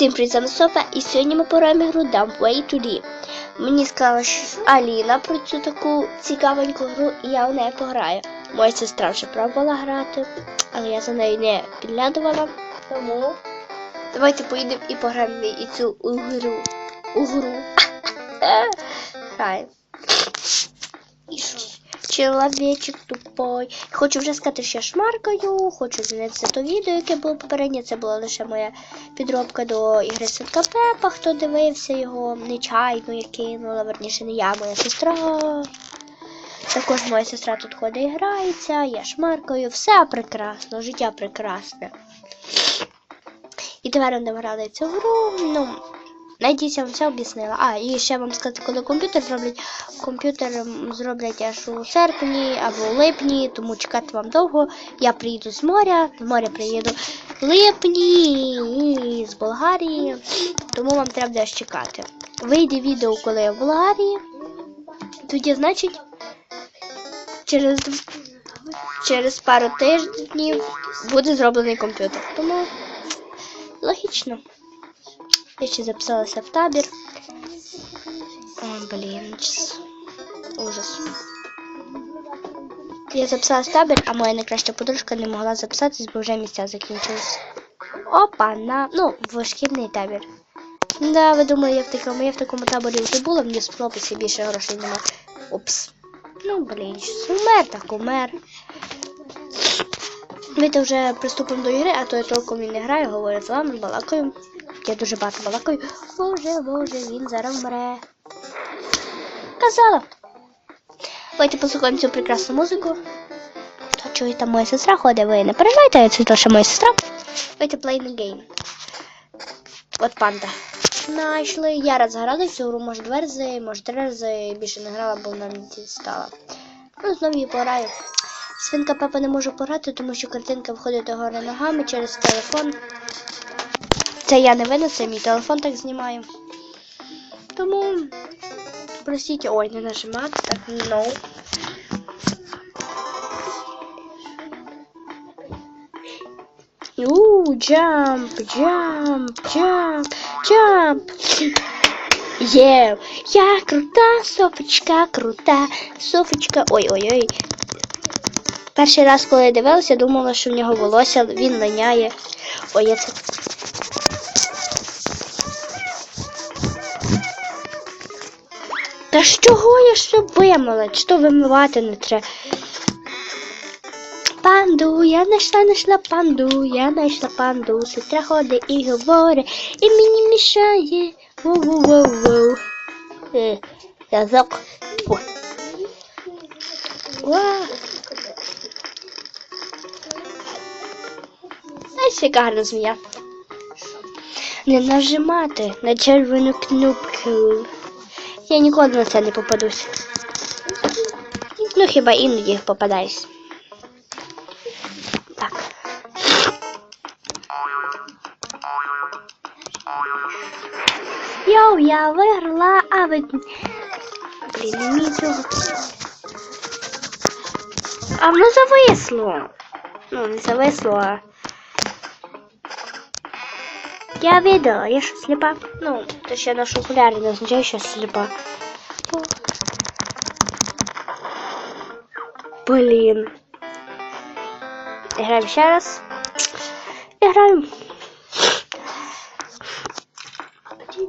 Всім привіт, з Софа, і сьогодні ми пограємо гру Dump Way 2D. Мені сказала що Аліна про цю таку цікавеньку гру, і я в неї пограю. Моя сестра вже пробувала грати, але я за нею не підглядувала. Тому давайте поїдемо і пограємо і цю гру. У гру. Граємо. І що? Чоловічок тупой. Хочу вже сказати, що я шмаркаю, хочу змінитися то відео, яке було попереднє. Це була лише моя підробка до ігри Свинка Пепа. Хто дивився його, нечайно я кинула, верніше не я, моя сестра. Також моя сестра тут ходить і грається, я шмаркаю, все прекрасно, життя прекрасне. І тепер вони грали цю гру. Ну, Надіюсь, я вам все об'яснила. А, і ще вам сказати, коли комп'ютер зроблять. Комп'ютер зроблять аж у серпні або у липні, тому чекати вам довго. Я приїду з моря, з моря приїду в липні з Болгарії, тому вам треба аж чекати. Вийде відео, коли я в Болгарії. Тоді, значить, через, через пару тижнів буде зроблений комп'ютер. Тому логічно. Я ще записалася в табір. Ой, блін, час. ужас. Я записалась в табір, а моя найкраща подружка не могла записатись, бо вже місця закінчились. Опа, на. Ну, в шкільний табір. Да, ви думали, я в такому, я в такому таборі вже була, мені сподобається більше грошей нема. Опс. Ну, блін, щось умер, так умер. Давайте вже приступимо до ігри, а то я толком і не граю, говорю з вами, балакаю. Я дуже багато балакаю. Боже, боже, він зараз вмре. Казала. Давайте послухаємо цю прекрасну музику. То чує там моя сестра ходить, ви не переживайте, це лише моя сестра. Давайте play the game. От панда. Знайшли. Я раз грала цю гру, може два рази, може три рази більше не грала, бо вона не дістала. Ну, знову її пограю. Свинка Пепа не можу пограти, тому що картинка входить до гори ногами через телефон. Це я не видно, це мій телефон так знімаю. Тому простіть, ой, не нажимати, так no. Ууу, джамп, джамп, джамп, джамп. Є, я крута, Софочка, крута, Софочка. Ой-ой-ой. Перший раз, коли я дивилася, думала, що в нього волосся, він линяє. Ой, я це Та ж чого я що вимила? Чи то вимивати не треба? Панду, я знайшла, знайшла панду, я знайшла панду, сестра ходить і говорить, і мені мішає. Воу-воу-воу-воу. Е, Язок. Ось яка гарна змія. Не нажимати на червону кнопку. Я ніколи на це не попадусь. Ну, хіба іноді попадаюсь. Так. Йоу, я виграла, а ви... Блін, не цього. А воно зависло. Ну, не зависло, а... Я видела, я що сліпа? Ну, то ще наш окуляри не означає, що сліпа. О. Блін. Граємо ще раз. І граємо.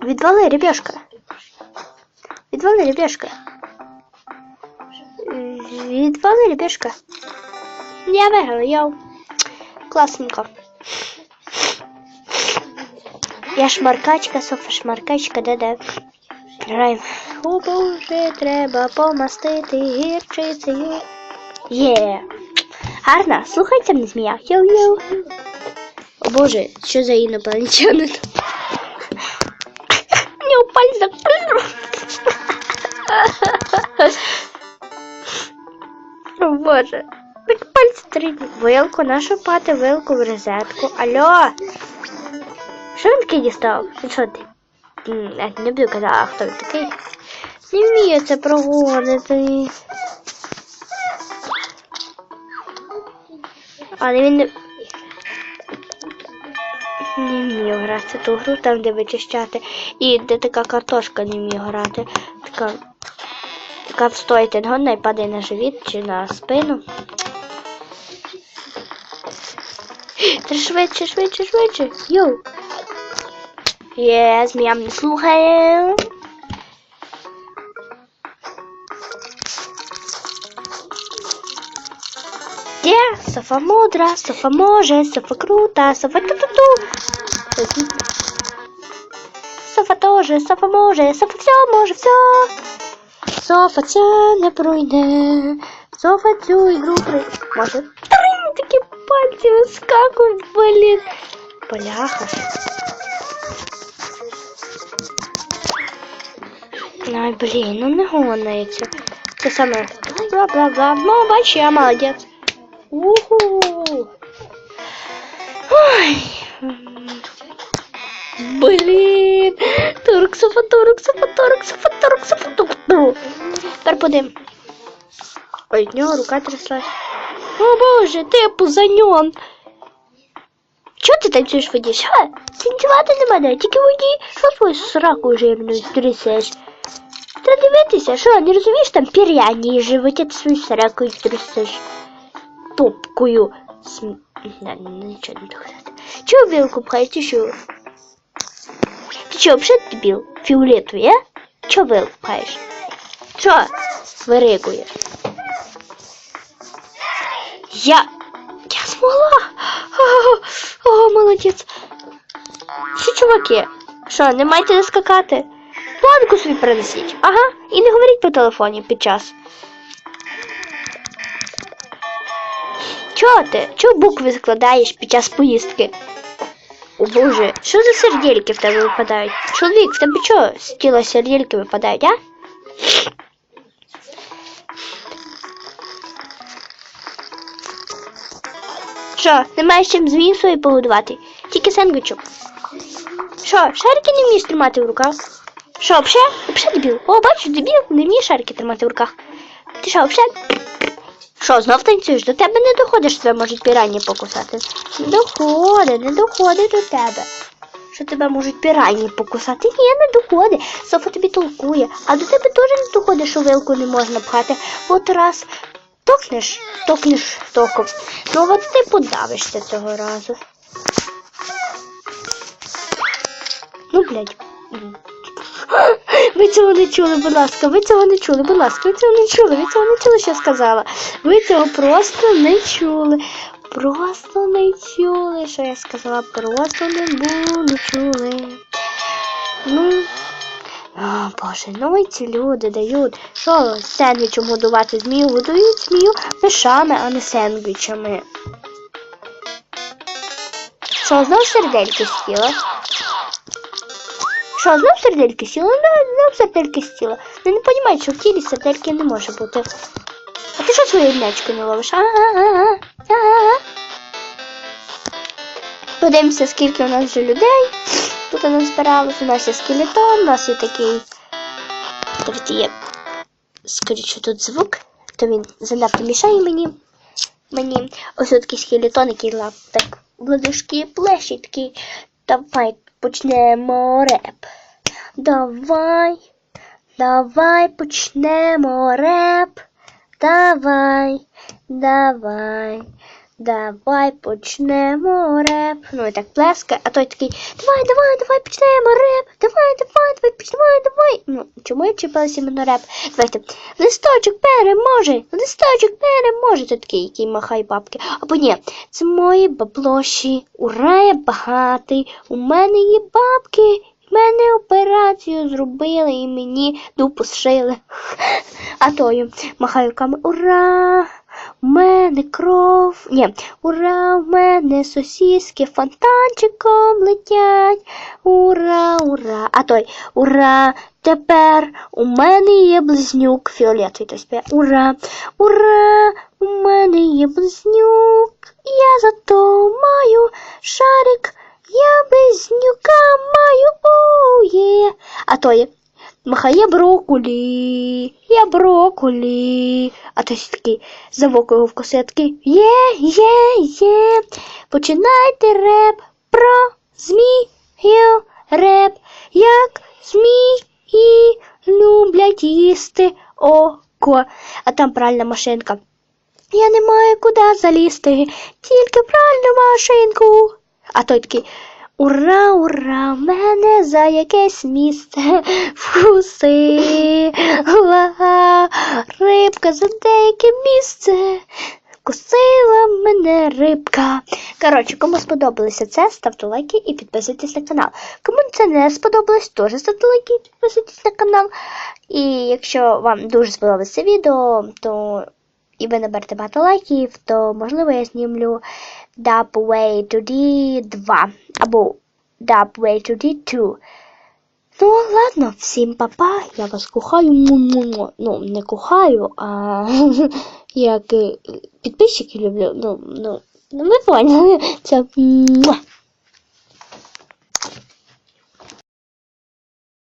Відвали, ребешка. Відвали, ребешка. Відвали, ребешка. Я виграла, йоу. Класненько. Я шмаркачка, Софа шмаркачка, де-де. Граємо. О боже, треба помастити гірчицею. Є. Гарна, слухайте мене змія. Йоу-йоу. О боже, що за інопланетянин? У нього запрыгнув. О боже. Так пальці тридні. Вилку, нашу пати вилку в розетку. Алло. Що він такий дістав? Що ти? Я не буду казати, а хто він такий? Не вміє це проводити. Але він не... Ні. вмію грати ту гру, там де вичищати. І де така картошка не вмію грати. Така, така встоїть годна і падає на живіт чи на спину. Та швидше, швидше, швидше. Йоу. Є, змія не слухає. Є, Софа мудра, Софа може, Софа крута, Софа ту-ту-ту. Софа тоже, Софа може, Софа все може, все. Софа це не пройде. Софа цю ігру пройде. Може. Тринь, такі пальці вискакують, блін. Бляха. Ай, блін, ну не гониться. Це саме бла-бла-бла. Ну, бач, я молодець. Уху. Ой. Блін. Турк, софа, турк, софа, турк, софа, турк, софа, турк. турк. Тепер подим. Ой, в нього рука тряслась. О боже, ти пузаньон. Чого ти танцюєш в воді? Що? Танцювати не мене, тільки в воді. Що твою сраку жирну трясеш? Треба дивитися, що, не розумієш, там пір'яні животі ти свою сракою трясеш. Топкою. См... Не, нічого не доказати. Чого вилку пхаєш, ти що? Ти що, взагалі дебіл? Фіолетовий, а? Чого вилку пхаєш? Що? Виригуєш? Я... Я змогла! О, о, молодець. Що, чуваки? Що, не маєте де скакати? Планку собі принесіть. Ага. І не говоріть по телефоні під час. Чого ти? Чого букви складаєш під час поїздки? О боже, що за сердельки в тебе випадають? Чоловік, в тебе чого з тіла сердельки випадають, а? Що, не маєш чим змію свою погодувати? Тільки сендвічок. Що, шарики не вмієш тримати в руках? Що, взагалі? Взагалі дебіл? О, бачиш, дебіл, не вміє шарики тримати в руках. Ти що, взагалі? Що, знов танцюєш? До тебе не доходиш, тебе можуть пірані покусати. Не доходить, не доходить до тебе. Що тебе можуть пірані покусати? Ні, не доходить. Софа тобі толкує. А до тебе теж не доходить, що вилку не можна пхати. От раз токнеш, токнеш током. Ну от ти подавишся цього разу. Ну, блядь. Ви цього не чули, будь ласка, ви цього не чули, будь ласка, ви цього не чули, ви цього не чули, що я сказала. Ви цього просто не чули. Просто не чули, що я сказала, просто не не чули. Ну, о, Боже, ну і ці люди дають. Що сендвічем годувати змію? Годують змію мишами, а не сендвічами. Що, знов сердельки сіла? Що, знов сердельки сіла? Ну, знов сердельки сіла. Ну не розумію, що в тілі сердельки не може бути. А ти що свою м'ячку не ловиш? Подивимося, скільки у нас вже людей. Тут у нас. У нас є скелетон, у нас є такий. Давайте є. Що тут звук, то він занадто мішає мені. Мені ось такий скелетон, який лап так ладошки плещі такий. Давай почнемо реп. Давай, давай почнемо реп. Давай, давай, давай почнемо реп. Ну і так плескає, а той такий, давай, давай, давай почнемо реп. Давай, давай, давай, почнемо, давай. Ну, чому я чіпалася іменно реп? Давайте. Листочок переможе, листочок переможе. Це такий, який махає бабки. Або ні, це мої баблоші. Ура, я багатий. У мене є бабки. В мене операцію зробили і мені дупу зшили. А тою махаю руками. Ура! У мене кров. Ні, ура, у мене сосіски фонтанчиком летять. Ура, ура. А той ура! Тепер у мене є близнюк фіолетовий. То співає. Ура! Ура! У мене є близнюк. Я зато маю шарик. Я близнюка маю. Ує. А то є. Махає брокулі, я брокулі. А той такий завок його в косетки. Є, є, є. Починайте реп про змію реп, як змії люблять їсти око. А там пральна машинка. Я не маю куди залізти, тільки пральну машинку. А той такий. Ура, ура, мене за якесь місце вкусила рибка за деяке місце. Вкусила мене рибка. Коротше, кому сподобалося це, ставте лайки і підписуйтесь на канал. Кому це не сподобалось, теж ставте лайки і підписуйтесь на канал. І якщо вам дуже сподобалося це відео, то і ви наберете багато лайків, то можливо я знімлю Dub Way to D 2 або Dub Way to D 2. Ну, ладно, всім папа, я вас кохаю. Му-му-му. Ну, не кохаю, а як е, підписчики люблю. Ну, ну, ну ви поняли. Це.